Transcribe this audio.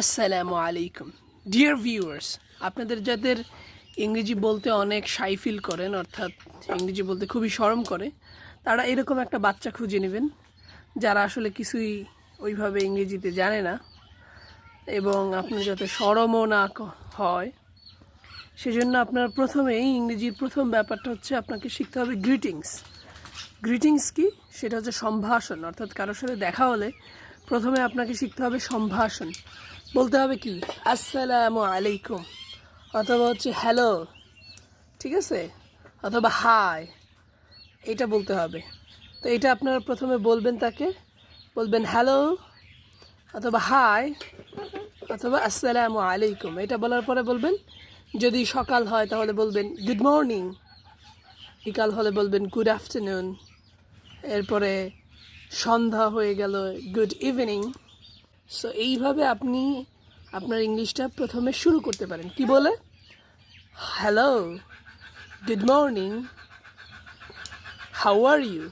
আসসালামু আলাইকুম। Dear viewers আপনাদের যাদের ইংরেজি বলতে অনেক শাই ফিল করেন, অর্থাৎ ইংরেজি বলতে খুবই সরম করে, তারা এরকম একটা বাচ্চা খুঁজে নেবেন, যারা আসলে কিছুই ওইভাবে ইংরেজিতে জানে না, এবং আপনার যাতে সরমও না হয়, সেজন্য আপনার প্রথমেই ইংরেজির প্রথম ব্যাপারটা হচ্ছে আপনাকে শিখতে হবে গ্রিটিংস গ্রিটিংস কি? সেটা হচ্ছে সম্ভাষণ, অর্থাৎ কারোর সাথে দেখা হলে প্রথমে আপনাকে শিখতে হবে সম্ভাষণ। বলতে হবে কি? আসসালামু আলাইকুম। অথবা হচ্ছে হ্যালো, ঠিক আছে? অথবা হাই এটা বলতে হবে। তো এটা আপনারা প্রথমে বলবেন তাকে। বলবেন হ্যালো, অথবা হাই, অথবা আসসালামু আলাইকুম। এটা বলার পরে বলবেন, যদি সকাল হয় তাহলে বলবেন গুড মর্নিং বিকাল হলে বলবেন গুড আফটারনুন এরপরে সন্ধ্যা হয়ে গেল গুড ইভিনিং সো এইভাবে আপনি আপনার ইংলিশটা প্রথমে শুরু করতে পারেন। কি বলে? Hello good morning how are you